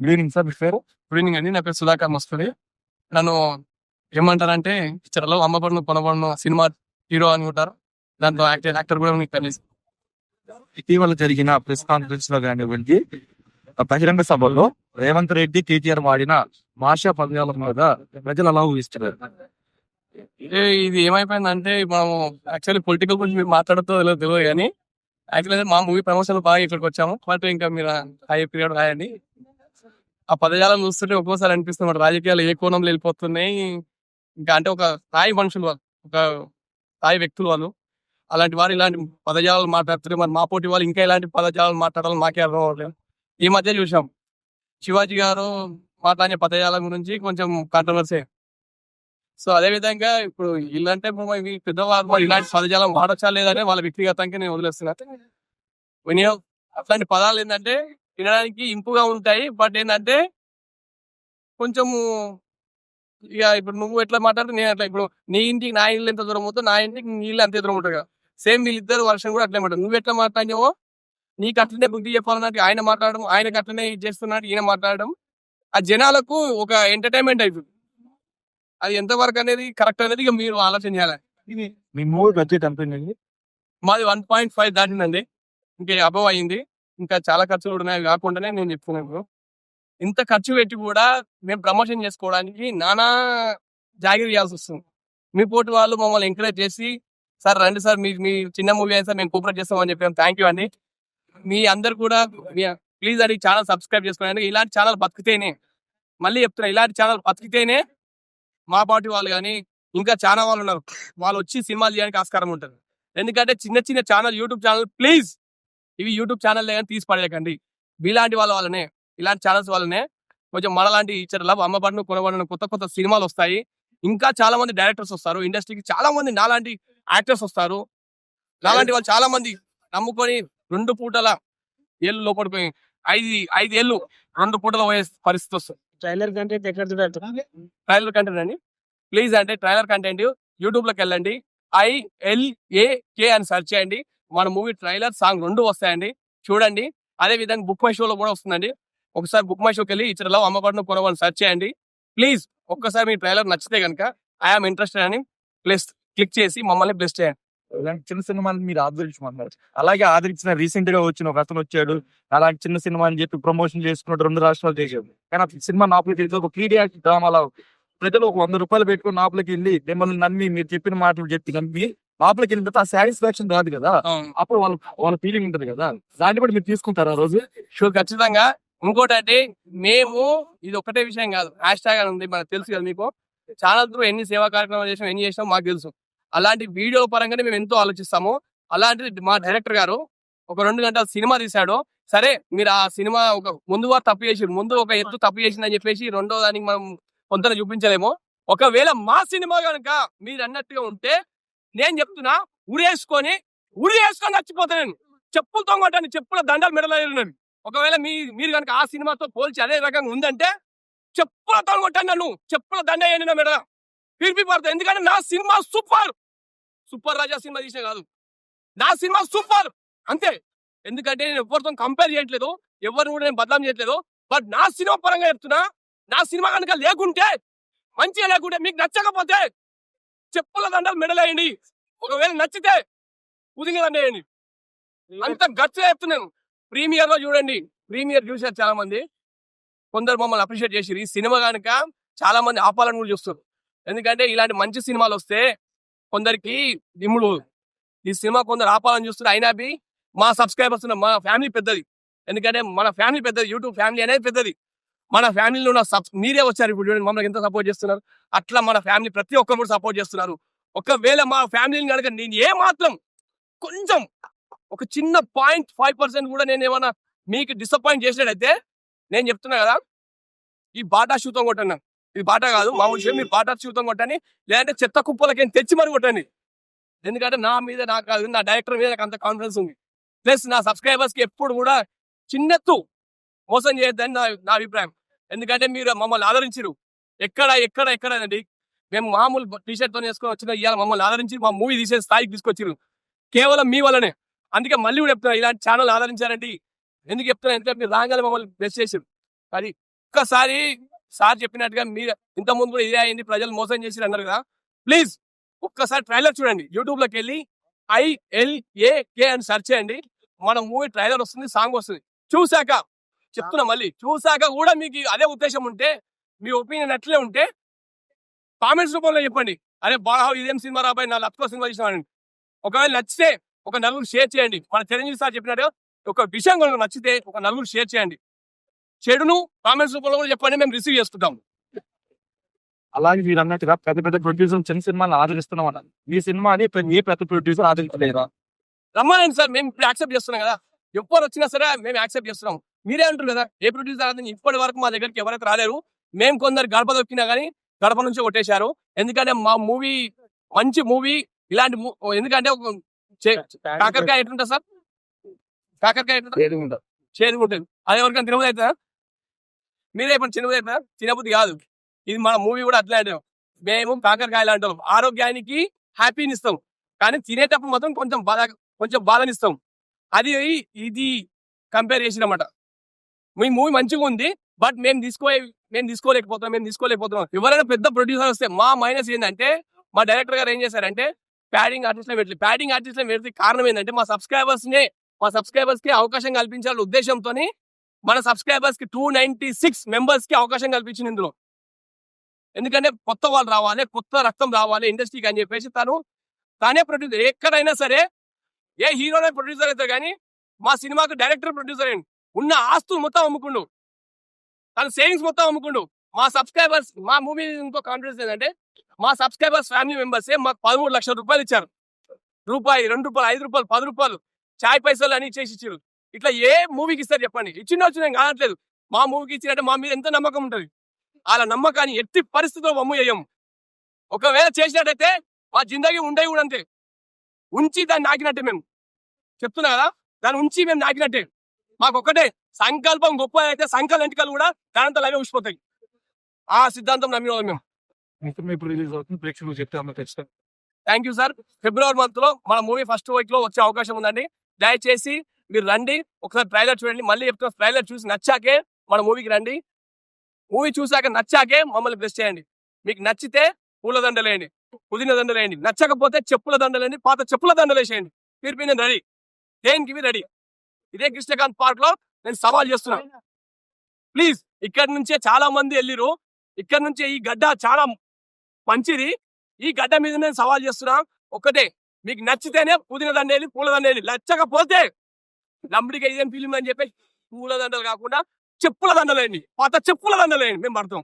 Good evening sir మీ పేరు? Good evening అండి నా పేరు సుధాకర్ మస్తూరి. నన్ను ఏమంటారంటే పిక్చర్లో అమ్మబడును కొనబడును సినిమా హీరో అని ఉంటారు. దాంట్లో యాక్టర్ యాక్టర్ కూడా మీకు తెలుసు. ఇటీవల జరిగిన ప్రెస్ కాన్ఫరెన్స్లో కానివ్వండి బహిరంగ సభలో రేవంత్ రెడ్డి కేటీఆర్ వాడిన భాషా పదజాల మీద ప్రజలు అలా ఊహిస్తున్నారు? ఇది ఏమైపోయిందంటే మనం యాక్చువల్లీ పొలిటికల్ గురించి మీరు మాట్లాడుతూ తెలియదు కానీ యాక్చువల్లీ మా మూవీ ప్రమోషన్ బాగా ఇక్కడికి వచ్చాము. బట్ ఇంకా మీరు హై పీరియడ్ రాయండి. ఆ పదజాలం చూస్తుంటే ఒక్కోసారి అనిపిస్తుంది మన రాజకీయాలు ఏ కోణంలో వెళ్ళిపోతున్నాయి? ఇంకా అంటే ఒక స్థాయి మనుషులు వాళ్ళు ఒక స్థాయి వ్యక్తులు వాళ్ళు. అలాంటి వారు ఇలాంటి పదజాలాలు మాట్లాడుతున్నారు మరి మా పోటీ వాళ్ళు ఇంకా ఇలాంటి పదజాలాలు మాట్లాడాలని మాకే అర్థం అవ్వలేదు ఈ మధ్య చూసాం. శివాజీ గారు మాట్లాడే పదజాలం గురించి కొంచెం కాంట్రవర్సీ సో అదే విధంగా ఇప్పుడు ఇల్లంటే పాపం పెద్దవాళ్ళు మరి ఇలాంటి పదజాలం వాడచ్చా లేదని వాళ్ళ వ్యక్తిగతంగా నేను వదిలేస్తున్నా. వినియోగ అట్లాంటి పదాలు ఏంటంటే వినడానికి ఇంపుగా ఉంటాయి. బట్ ఏంటంటే కొంచెము ఇక ఇప్పుడు నువ్వు ఎట్లా మాట్లాడితే నేను అట్లా ఇప్పుడు నీ ఇంటికి నా ఇల్లు ఎంత దూరం అవుతుందో నా ఇంటికి నీ ఇల్లు అంతే దూరం ఉంటుంది కదా సేమ్ వీళ్ళిద్దరు వర్షం కూడా అట్లే ఉంటుంది నువ్వు ఎట్లా మాట్లాడినావో నీకు అట్లనే బుద్ధి చెప్పాలన్నట్టు ఆయన మాట్లాడడం ఆయనకి అట్లనే ఇది చేస్తున్నట్టు ఈయన మాట్లాడడం ఆ జనాలకు ఒక ఎంటర్టైన్మెంట్ అయిపోయింది అది ఎంతవరకు అనేది కరెక్ట్ అనేది ఇక మీరు ఆలోచన చేయాలి. మీ మూవీ బడ్జెట్ ఎంత ఉంది మాది వన్ పాయింట్ ఫైవ్ దాటిందండి. ఇంకా అబవ్ అయింది. ఇంకా చాలా ఖర్చులు ఉన్నాయి కాకుండానే నేను చెప్తున్నాను ఇంత ఖర్చు పెట్టి కూడా మేము ప్రమోషన్ చేసుకోవడానికి నానా జాగ్రత్త చేయాల్సి వస్తుంది. మీ పోటీ వాళ్ళు మమ్మల్ని ఎంకరేజ్ చేసి సార్ రండి సార్ మీ మీ చిన్న మూవీ అయితే సార్ మేము కోఆపరేట్ చేస్తామని చెప్పాము థ్యాంక్ యూ అండి మీ అందరు కూడా ప్లీజ్ అది ఛానల్ సబ్స్క్రైబ్ చేసుకోండి. ఇలాంటి ఛానల్ బతికితేనే మళ్ళీ చెప్తున్నా ఇలాంటి ఛానల్ బతికితేనే మా పార్టీ వాళ్ళు కానీ ఇంకా చాలా వాళ్ళు ఉన్నారు. వాళ్ళు వచ్చి సినిమాలు చేయడానికి ఆస్కారం ఉంటుంది. ఎందుకంటే చిన్న చిన్న ఛానల్ యూట్యూబ్ ఛానల్ ప్లీజ్ ఇవి యూట్యూబ్ ఛానల్ కానీ తీసి పడేయకండి. మీలాంటి వాళ్ళ వల్లనే ఇలాంటి ఛానల్స్ వల్లనే కొంచెం మనలాంటి ఇచ్చర్ల అమ్మబడిన కొనబడిన కొత్త కొత్త సినిమాలు వస్తాయి. ఇంకా చాలా మంది డైరెక్టర్స్ వస్తారు. ఇండస్ట్రీకి చాలా మంది నాలాంటి యాక్టర్స్ వస్తారు. నాలాంటి వాళ్ళు చాలా మంది నమ్ముకొని రెండు పూటల ఏళ్ళు లోపడిపోయి ఐదు ఐదు ఏళ్ళు రెండు పూటల పోయే పరిస్థితి వస్తుంది. ట్రైలర్ కంటెంట్ ఎక్కడ చూడాలి? ట్రైలర్ కంటెంట్ అండి. ప్లీజ్ అంటే ట్రైలర్ కంటెంట్ యూట్యూబ్లోకి వెళ్ళండి ఐఎల్ఏకే అని సెర్చ్ చేయండి. మన మూవీ ట్రైలర్ సాంగ్ రెండు వస్తాయండి. చూడండి. అదే విధంగా బుక్ మై షోలో కూడా వస్తుందండి. ఒకసారి బుక్ మై షోకి వెళ్ళి ఇతరులో అమ్మబడిన కొనవాలని సెర్చ్ చేయండి. ప్లీజ్ ఒక్కసారి మీ ట్రైలర్ నచ్చితే కనుక ఐఆమ్ ఇంట్రెస్టెడ్ అని ప్లస్ క్లిక్ చేసి మమ్మల్ని బ్లెస్ చేయండి. ఇలాంటి చిన్న సినిమాని మీరు ఆదరించమన్నారు. అలాగే ఆదరించిన రీసెంట్గా వచ్చిన ఒక అతను వచ్చాడు. అలాంటి చిన్న సినిమా అని చెప్పి ప్రమోషన్ చేసుకున్నట్టు రెండు రాష్ట్రాలు చేశాడు. కానీ ఆ సినిమా నాపులకి తెలిసి ఒక పీడియా డ్రామాలో ప్రజలు ఒక వంద రూపాయలు పెట్టుకుని నాపులకి వెళ్ళి మిమ్మల్ని నమ్మి మీరు చెప్పిన మాటలు చెప్పి నమ్మి లోపలికి వెళ్ళిన తర్వాత ఆ సాటిస్ఫాక్షన్ రాదు కదా. అప్పుడు వాళ్ళ వాళ్ళ ఫీలింగ్ ఉంటది కదా. దాన్ని బట్టి మీరు తీసుకుంటారు ఆ రోజు? షో ఖచ్చితంగా. ఇంకోటి అంటే మేము ఇది ఒకటే విషయం కాదు. హ్యాష్ ట్యాగ్ అని ఉంది మనకు తెలుసు కదా మీకు. ఛానల్ త్రూ ఎన్ని సేవా కార్యక్రమాలు చేసాం ఎన్ని చేసాం మాకు తెలుసు. అలాంటి వీడియో పరంగానే మేము ఎంతో ఆలోచిస్తాము. అలాంటిది మా డైరెక్టర్ గారు ఒక రెండు గంటల సినిమా తీశాడు. సరే మీరు ఆ సినిమా ఒక ముందు వారు తప్పు చేసి ముందు ఒక ఎత్తు తప్పు చేసిందని చెప్పేసి రెండో దానికి మనం కొంత చూపించలేము. ఒకవేళ మా సినిమా కనుక మీరు అన్నట్టుగా ఉంటే నేను చెప్తున్నా ఉరేసుకొని ఉరి వేసుకొని నేను. చెప్పులతో కొట్టాను చెప్పుల దండాలు మెడలేదు ఒకవేళ మీ మీరు కనుక ఆ సినిమాతో పోల్చి అదే రకంగా ఉందంటే చెప్పులతో కొట్టాను నన్ను. చెప్పుల దండ వేయండి నా మెడ. పిలిపి పడతా. ఎందుకంటే నా సినిమా సూపర్. సూపర్ రాజా సినిమా తీసిన కాదు. నా సినిమా సూపర్. అంతే. ఎందుకంటే నేను ఎవరితో కంపేర్ చేయట్లేదు. ఎవరిని కూడా నేను బదనాం చేయట్లేదు. బట్ నా సినిమా పరంగా చెప్తున్నా నా సినిమా కనుక లేకుంటే మంచిగా లేకుంటే మీకు నచ్చకపోతే చెప్పుల దండలు మెడలేయండి. ఒకవేళ నచ్చితే ఉదింగ అంత గట్టిగా చెప్తున్నాను. ప్రీమియర్లో చూడండి. ప్రీమియర్ చూసారు చాలా మంది కొందరు మమ్మల్ని అప్రిషియేట్ చేసి ఈ సినిమా కనుక చాలా మంది ఆపాలని కూడా చూస్తారు ఎందుకంటే ఇలాంటి మంచి సినిమాలు వస్తే కొందరికి దిమ్ముడు. ఈ సినిమా కొందరు ఆపాలని చూస్తున్నారు. అయినా మా సబ్స్క్రైబర్స్ మా ఫ్యామిలీ పెద్దది. ఎందుకంటే మన ఫ్యామిలీ పెద్దది. యూట్యూబ్ ఫ్యామిలీ అనేది పెద్దది. మన ఫ్యామిలీలో ఉన్న సబ్ మీరే వచ్చారు ఇప్పుడు చూడండి మమ్మల్ని ఎంత సపోర్ట్ చేస్తున్నారు? అట్లా మన ఫ్యామిలీ ప్రతి ఒక్కరు కూడా సపోర్ట్ చేస్తున్నారు. ఒకవేళ మా ఫ్యామిలీని కనుక నేను ఏ మాత్రం కొంచెం ఒక చిన్న పాయింట్ ఫైవ్ పర్సెంట్ కూడా నేను ఏమైనా మీకు డిసప్పాయింట్ చేసినట్టయితే నేను చెప్తున్నా కదా ఈ బాటా షూతో కొట్టండి. ఇది బాటా కాదు మామూలు విషయం మీరు బాటా షూతో కొట్టండి లేదంటే చెత్త కుప్పలకి తెచ్చి మరి కొట్టండి. ఎందుకంటే నా మీద నాకు కాదు నా డైరెక్టర్ మీద నాకు అంత కాన్ఫిడెన్స్ ఉంది. ప్లస్ నా సబ్స్క్రైబర్స్కి ఎప్పుడు కూడా చిన్నెత్తు మోసం చేయొద్దని నా నా అభిప్రాయం. ఎందుకంటే మీరు మమ్మల్ని ఆదరించరు ఎక్కడ ఎక్కడ ఎక్కడండి మేము మామూలు టీ వేసుకొని వచ్చిన ఇవాళ మమ్మల్ని ఆదరించి మా మూవీ తీసే స్థాయికి తీసుకొచ్చారు కేవలం మీ వల్లనే. అందుకే మళ్ళీ కూడా చెప్తున్నా ఇలాంటి ఛానల్ ఆదరించారండి ఎందుకు చెప్తున్నా ఎందుకంటే మీరు రాగానే మమ్మల్ని బెస్ట్ చేశారు అది ఒక్కసారి సార్ చెప్పినట్టుగా మీరు ఇంతకుముందు కూడా ఇదే అయింది ప్రజలు మోసం చేసి అన్నారు కదా. ప్లీజ్ ఒక్కసారి ట్రైలర్ చూడండి. యూట్యూబ్లోకి వెళ్ళి ఐఎల్ఏకే అని సెర్చ్ చేయండి. మన మూవీ ట్రైలర్ వస్తుంది సాంగ్ వస్తుంది. చూశాక చెప్తున్నా మళ్ళీ. చూసాక కూడా మీకు అదే ఉద్దేశం ఉంటే మీ ఒపీనియన్ అట్లే ఉంటే కామెంట్స్ రూపంలో చెప్పండి. అరే బాగా ఇదేం సినిమా రాబాయి నా లత్కో సినిమా చూసినామని ఒకవేళ నచ్చితే ఒక నలుగురు షేర్ చేయండి. మన చిరంజీవి సార్ చెప్పినట్టు ఒక విషయం కనుక నచ్చితే ఒక నలుగురు షేర్ చేయండి. చెడును కామెంట్స్ రూపంలో కూడా చెప్పండి మేము రిసీవ్ చేసుకుంటాం. అలాగే మీరు అన్నట్టుగా పెద్ద పెద్ద ప్రొడ్యూసర్ చిన్న సినిమాని ఆదరిస్తున్నాం అన్నారు ఈ సినిమాని ఏ పెద్ద ప్రొడ్యూసర్ ఆదరించలేదా? రమ్మనండి సార్ మేము ఇప్పుడు యాక్సెప్ట్ చేస్తున్నాం కదా. ఎవరు వచ్చినా సరే మేము యాక్సెప్ట్ చేస్తున్నాం మీరే అంటారు కదా ఏ ప్రొడ్యూసర్ అని ఇప్పటి వరకు మా దగ్గరికి ఎవరైతే రాలేరు మేము కొందరు గడప దొక్కినా కానీ గడప నుంచి కొట్టేశారు. ఎందుకంటే మా మూవీ మంచి మూవీ ఇలాంటి ఎందుకంటే కాకరకాయ ఎట్లుంటుంది సార్? కాకరకాయ ఎట్లుంటుంది? చేదు ఉంటుంది అది ఎవరికైనా తినబుద్ధి అవుతుందా? మీరే ఇప్పుడు తినబుద్ధి అవుతుందా? తినబుద్ధి కాదు. ఇది మన మూవీ కూడా అట్లాంటి మేము కాకరకాయ లాంటి వాళ్ళం. ఆరోగ్యానికి హ్యాపీని ఇస్తాం కానీ తినేటప్పుడు మాత్రం కొంచెం బాధ కొంచెం బాధనిస్తాం. అది ఇది కంపేర్ చేసినమాట. మీ మూవీ మంచిగా ఉంది బట్ మేము తీసుకో మేము తీసుకోలేకపోతున్నాం మేము తీసుకోలేకపోతున్నాం. ఎవరైనా పెద్ద ప్రొడ్యూసర్ వస్తే మా మైనస్ ఏంటంటే మా డైరెక్టర్ గారు ఏం చేశారంటే ప్యాడింగ్ ఆర్టిస్ట్లో పెట్టి ప్యాడింగ్ ఆర్టిస్ట్లో పెడితే కారణం ఏంటంటే మా సబ్స్క్రైబర్స్ నే మా సబ్స్క్రైబర్స్కి అవకాశం కల్పించాలని ఉద్దేశంతో మన సబ్స్క్రైబర్స్కి టూ నైంటీ సిక్స్ మెంబర్స్కి అవకాశం కల్పించింది ఇందులో. ఎందుకంటే కొత్త వాళ్ళు రావాలి కొత్త రక్తం రావాలి ఇండస్ట్రీకి అని చెప్పేసి తను తానే ప్రొడ్యూసర్ ఎక్కడైనా సరే ఏ హీరోనే ప్రొడ్యూసర్ అయితే కానీ మా సినిమాకు డైరెక్టర్ ప్రొడ్యూసర్ అయ్యండి ఉన్న ఆస్తులు మొత్తం అమ్ముకుండు. తన సేవింగ్స్ మొత్తం అమ్ముకుండు. మా సబ్స్క్రైబర్స్ మా మూవీ ఇంకో కాన్ఫిడెన్స్ ఏంటంటే మా సబ్స్క్రైబర్స్ ఫ్యామిలీ మెంబర్స్ మాకు పదమూడు లక్షల రూపాయలు ఇచ్చారు. రూపాయి రెండు రూపాయలు ఐదు రూపాయలు పది రూపాయలు చాయ్ పైసలు అని ఇచ్చేసి ఇచ్చారు ఇట్లా ఏ మూవీకి ఇస్తారు చెప్పండి. ఇచ్చిన వచ్చిన కానట్లేదు. మా మూవీకి ఇచ్చినట్టే మా మీద ఎంత నమ్మకం ఉంటుంది? అలా నమ్మకాన్ని ఎట్టి పరిస్థితుల్లో వమ్ము చేయం ఒకవేళ చేసినట్టయితే మా జిందగీ ఉండే కూడా అంతే. ఉంచి దాన్ని నాకినట్టే మేము. చెప్తున్నా కదా? దాన్ని ఉంచి మేము నాకినట్టే. మాకు ఒక్కటే సంకల్పం గొప్ప అయితే సంకల్ప ఎంటికలు కూడా దానంతా అవే ఉసిపోతాయి ఆ సిద్ధాంతం నమ్మిన మేము. మిత్రం ఇప్పుడు రిలీజ్ అవుతుంది. ప్రేక్షకులు చెప్తే అన్న ఖచ్చితంగా థ్యాంక్ యూ సార్. ఫిబ్రవరి మంత్లో మన మూవీ ఫస్ట్ వీక్లో వచ్చే అవకాశం ఉందండి. దయచేసి మీరు రండి. ఒకసారి ట్రైలర్ చూడండి. మళ్ళీ చెప్తున్నా ట్రైలర్ చూసి నచ్చాకే మన మూవీకి రండి. మూవీ చూసాక నచ్చాకే మమ్మల్ని బ్లెస్ చేయండి. మీకు నచ్చితే పూల పుదీన దండలేయండి నచ్చకపోతే చెప్పుల దండలేండి పాత చెప్పుల దండలేసేయండి మీరు నేను రెడీ. దేనికి రెడీ? ఇదే కృష్ణకాంత్ పార్క్లో నేను సవాల్ చేస్తున్నా. ప్లీజ్ ఇక్కడ నుంచే చాలా మంది వెళ్ళిరు ఇక్కడ నుంచే ఈ గడ్డ చాలా మంచిది. ఈ గడ్డ మీద నేను సవాల్ చేస్తున్నా. ఒకటే మీకు నచ్చితేనే పుదీన దండేది పూల దండేది నచ్చకపోతే లంబడిగా ఇదేం ఫిలిం అని చెప్పి పూల దండలు కాకుండా చెప్పుల దండలేండి పాత చెప్పుల దండలేండి మేము పడతాం.